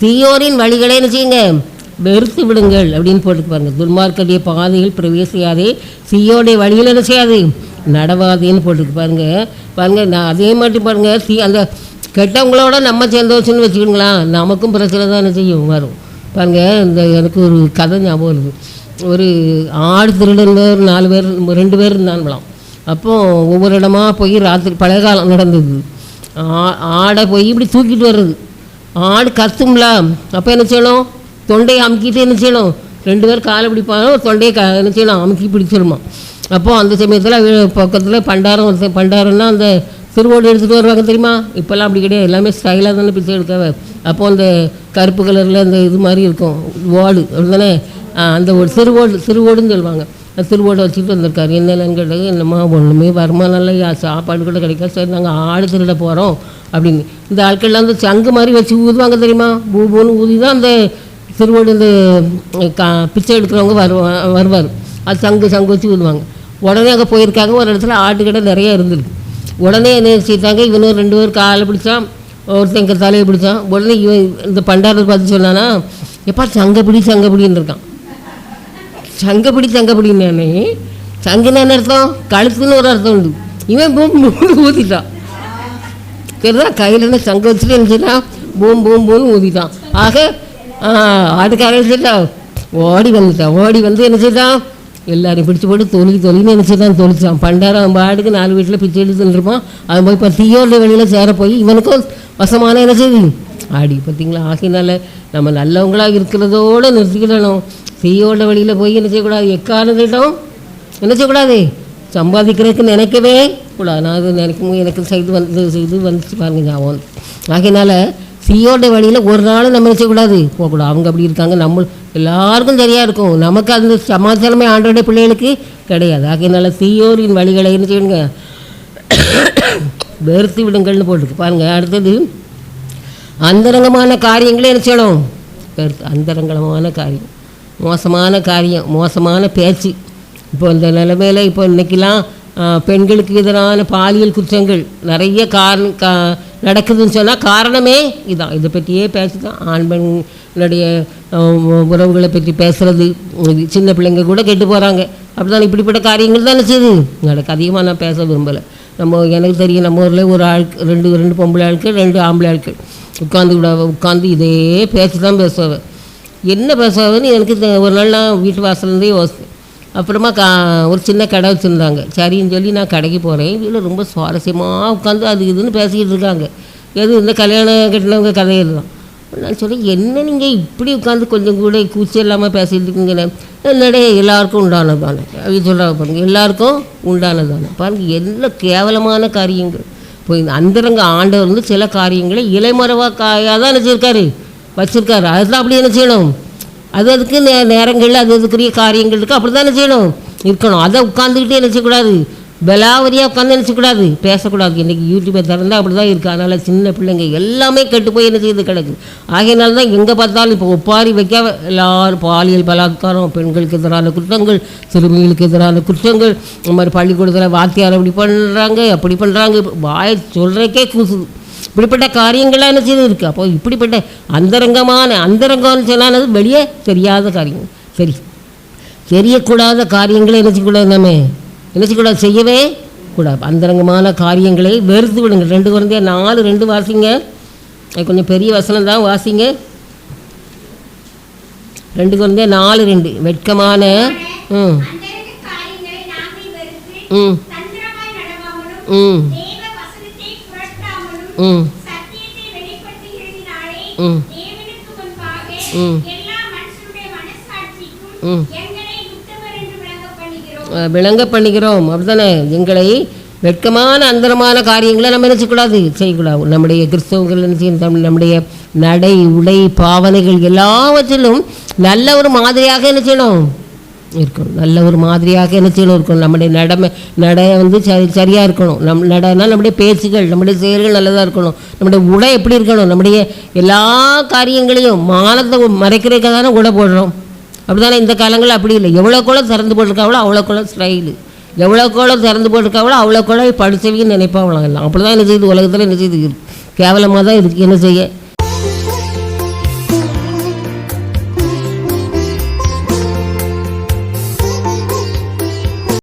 தீயோரின் வழிகளை என்ன செய்யுங்க? வெறுத்து விடுங்கள் அப்படின்னு போட்டு பாருங்க. துன்மார்க்கடைய பாதையில் பிரவேசியாதே தீயோடைய வழியில் என்ன செய்யாது? நடவாதேன்னு போட்டுக்கு பாருங்க. பாருங்க நான் அதே மாதிரி பாருங்க தீ அந்த கெட்டவங்களோட நம்ம சேர்ந்தோச்சுன்னு வச்சுக்கோங்களேன் நமக்கும் பிரச்சனை தான் என்ன செய்யும் வரும். பாருங்க இந்த எனக்கு ஒரு கதை ஞாபகம் இருக்குது ஒரு ஆடு திருடன் ஒரு நாலு பேர் ரெண்டு பேர் இருந்தாங்களாம். அப்போ ஒவ்வொரு இடமா போய் ராத்திரி பழைய காலம் நடந்தது. ஆ- ஆடை போய் இப்படி தூக்கிட்டு வர்றது. ஆடு கத்தும்ல. அப்போ என்ன செய்யணும்? தொண்டையை அமுக்கிட்டு என்ன செய்யணும்? ரெண்டு பேர் காலை பிடிப்பாங்க தொண்டையை க என்ன செய்யணும்? அமுக்கி பிடிச்சிருமா அப்போது அந்த சமயத்தில் பக்கத்தில் பண்டாரம் ஒருத்தர் பண்டாரம்னா அந்த திருவோடு எடுத்துகிட்டு வருவாங்க தெரியுமா? இப்போல்லாம் அப்படி கிடையாது. எல்லாமே ஸ்டைலாக தானே பிச்சை எடுக்காவ அப்போது அந்த கருப்பு கலரில் அந்த இது மாதிரி இருக்கும் ஓடு அப்படிதானே அந்த ஒரு சிறுவோடு சிறுவோடுன்னு சொல்லுவாங்க. திருவோடு வச்சுட்டு வந்திருக்காரு. என்னென்னு கேட்டது என்னம்மா ஒன்றுமே வருமானம் இல்லையா சாப்பாடு கூட கிடைக்காது சரி நாங்கள் ஆடு திருட போகிறோம் அப்படின்னு. இந்த ஆட்கள்லாம் அந்த சங்கு மாதிரி வச்சு ஊதுவாங்க தெரியுமா? பூ பூன்னு ஊதி தான் அந்த திருவோடு இந்த கா பிச்சை எடுக்கிறவங்க வருவா வருவார். அது சங்கு சங்கு வச்சு ஊதுவாங்க. உடனே அங்கே போயிருக்காங்க. ஒரு இடத்துல ஆட்டு கடை நிறைய இருந்திருக்கு. உடனே என்ன செய்தாங்க? இவனும் ரெண்டு பேர் காலை பிடிச்சான் ஒருத்தங்க தலையை பிடிச்சான். உடனே இவன் இந்த பண்டாரர் பார்த்து சொன்னானா எப்பா சங்கப்பிடி சங்கப்பிடின்னு இருக்கான். சங்கப்பிடி சங்கப்பிடின்னு சங்குன்னு என்ன அர்த்தம்? கழுத்துன்னு ஒரு அர்த்தம் உண்டு. இவன் பூம் பூம் ஊதிட்டான் சரிதா கையில் இருந்து சங்க வச்சுட்டு என்ன பூம் பூம் பூம் ஊதிட்டான் ஆக ஆட்டுக்காரன் செய்யலாம் ஓடி வந்துட்டான். ஓடி வந்து என்ன செய்தான் எல்லாரையும் பிடிச்சி போட்டு தொலி தொழில்னு என்ன செய்தான் தொளிச்சான் பண்டாரம் அவன் பாட்டுக்கு நாலு வீட்டில் பிச்சை எடுத்துருப்பான் அவன் போய் இப்போ தீயோட வெளியில் சேர போய் இவனுக்கும் வசமான என்ன செய்யுது ஆடி பார்த்தீங்களா ஆகினால நம்ம நல்லவங்களாக இருக்கிறதோடு நிறுத்திக்கிடணும். செய்யோட வழியில் போய் என்ன செய்யக்கூடாது? எக்காரணம் என்ன செய்யக்கூடாது? சம்பாதிக்கிறதுக்கு நினைக்கவே கூடாது. நான் அது நினைக்கும் எனக்கு செய்து வந்து செய்து வந்துச்சு பாருங்க ஞாபகம் ஆகையினால சியோட வழியில் ஒரு நாளும் நம்ம நினைச்சக்கூடாது போகக்கூடாது. அவங்க அப்படி இருக்காங்க. நம்ம எல்லாருக்கும் சரியாக இருக்கும். நமக்கு அந்த சமாச்சாரமே ஆண்டோடைய பிள்ளைகளுக்கு கிடையாது. ஆகையினால சியோரின் வழிகளை என்ன செய்யணுங்க? வெறுத்து விடுங்கள்னு போட்டுருக்கு. பாருங்கள் அடுத்தது அந்தரங்கமான காரியங்களே என்ன செய்யணும்? அந்தரங்கமான காரியம். மோசமான காரியம் மோசமான பேச்சு. இப்போ இந்த நிலைமையில் இப்போ இன்னைக்கெல்லாம் பெண்களுக்கு எதிரான பாலியல் குற்றங்கள் நிறைய காரணம் கா நடக்குதுன்னு சொன்னால் காரணமே இதுதான் இதை பற்றியே பேசி தான் ஆண் பெண்களுடைய உறவுகளை பற்றி பேசுகிறது சின்ன பிள்ளைங்க கூட கெட்டு போகிறாங்க அப்படிதான் இப்படிப்பட்ட காரியங்கள் தான் செய்யுது. எனக்கு அதிகமாக நான் பேச விரும்பலை. நம்ம எனக்கு தெரியும் நம்ம ஊரில் ஒரு ஆளுக்கு ரெண்டு ரெண்டு பொம்பளை ஆட்கள் ரெண்டு ஆம்பளை ஆட்கள் உட்காந்து விட உட்காந்து இதே பேச்சு தான் பேசுவேன் என்ன பேசுவேன்னு எனக்கு தெ- ஒரு நாள் நான் வீட்டு வாசல்லேருந்தே யோசித்தேன் அப்புறமா கா ஒரு சின்ன கடை வச்சுருந்தாங்க. சரின்னு சொல்லி நான் கடைக்கு போகிறேன் வீட்டில் ரொம்ப சுவாரஸ்யமாக உட்காந்து அது இதுன்னு பேசிக்கிட்டு இருக்காங்க. எது இந்த கல்யாணம் கட்டினவங்க கதை இதுதான் நான் சொல்லி என்ன நீங்கள் இப்படி உட்காந்து கொஞ்சம் கூட கூச்சி இல்லாமல் பேசிட்டு இருக்கீங்கன்னு? என்னடே எல்லாருக்கும் உண்டானது தானே அப்படின்னு சொல்கிறாங்க பாருங்கள் எல்லாருக்கும் உண்டானது தானே என்ன கேவலமான காரியங்கள். இப்போ இந்த அந்தரங்க ஆண்டவர் வந்து சில காரியங்களை இலைமரவாக காயாக தான் வச்சுருக்காரு வச்சுருக்காரு. அதுதான் அப்படி என்ன செய்யணும்? அது அதுக்கு நே நேரங்களில் அது அதுக்குரிய காரியங்கள் இருக்குது அப்படி என்ன செய்யணும்? இருக்கணும். அதை உட்காந்துக்கிட்டே நினச்சக்கூடாது பலாவரியாக உட்காந்து நினச்சக்கூடாது. பேசக்கூடாது. இன்றைக்கி யூடியூப்பை திறந்தால் அப்படி தான் இருக்குது அதனால் சின்ன பிள்ளைங்க எல்லாமே கெட்டு போய் என்ன செய்யுது? கிடக்கு. ஆகையினால தான் எங்கே பார்த்தாலும் இப்போ ஒப்பாரி வைக்க எல்லாரும் பாலியல் பலாத்காரம் பெண்களுக்கு எதிரான குற்றங்கள் சிறுமிகளுக்கு எதிரான குற்றங்கள் இந்த மாதிரி பள்ளிக்கூடத்தில் வாத்தியார் அப்படி பண்ணுறாங்க அப்படி பண்ணுறாங்க வாய் சொல்கிறக்கே கூசுது. இப்படிப்பட்ட காரியங்கள்லாம் என்ன செய்து இருக்குது அப்போ இப்படிப்பட்ட அந்தரங்கமான அந்தரங்கம்னு சொன்னானது வெளியே தெரியாத காரியம் சரி. தெரியக்கூடாத காரியங்களை என்ன செய்யக்கூடாது நம்ம என்ன செய்யக்கூடாது செய்யவே கூடாது. அந்தரங்கமான காரியங்களை வெறுத்து விடுங்க ரெண்டு குழந்தைய நாலு ரெண்டு வாசிங்க. அது கொஞ்சம் பெரிய வசனம் தான் வாசிங்க. ரெண்டு குழந்தைய நாலு ரெண்டு. வெட்கமான ம் ம். ம். ம். ம். ம். ம். எங்களை உத்தமர் என்று விளங்க பண்ணுகிறோம் அஹ் விளங்க பண்ணிக்கிறோம் அப்படித்தானே? எங்களை வெட்கமான அந்தரமான காரியங்களை நம்ம என்ன செய்யக்கூடாது? செய்யக்கூடாது. நம்முடைய கிறிஸ்தவர்கள் என்ன செய்யணும் நம்முடைய நடை உடை பாவனைகள் எல்லாவற்றிலும் நல்ல ஒரு மாதிரியாக என்ன செய்யணும்? இருக்கணும். நல்ல ஒரு மாதிரியாக என்ன செய்யணும்? இருக்கணும். நம்முடைய நடமை நடை வந்து சரி சரியாக இருக்கணும். நம் நடனா நம்முடைய பேச்சுகள் நம்முடைய செயல்கள் நல்லதாக இருக்கணும். நம்முடைய உடை எப்படி இருக்கணும்? நம்முடைய எல்லா காரியங்களையும் மானத்தை மறைக்கிறதுக்காக தானே உடை போடுறோம். அப்படிதானே இந்த காலங்கள் அப்படி இல்லை. எவ்வளோ கூட திறந்து போட்டிருக்காவளோ அவ்வளோ கூட ஸ்டைலு எவ்வளோ கூட திறந்து போட்டிருக்காவளோ அவ்வளோ கூட படிச்சவங்க நினைப்பாவலாம் எல்லாம். அப்படி தான் என்ன செய்யுது உலகத்தில் என்ன செய்யுது கேவலமாக தான் இருக்குது என்ன செய்ய?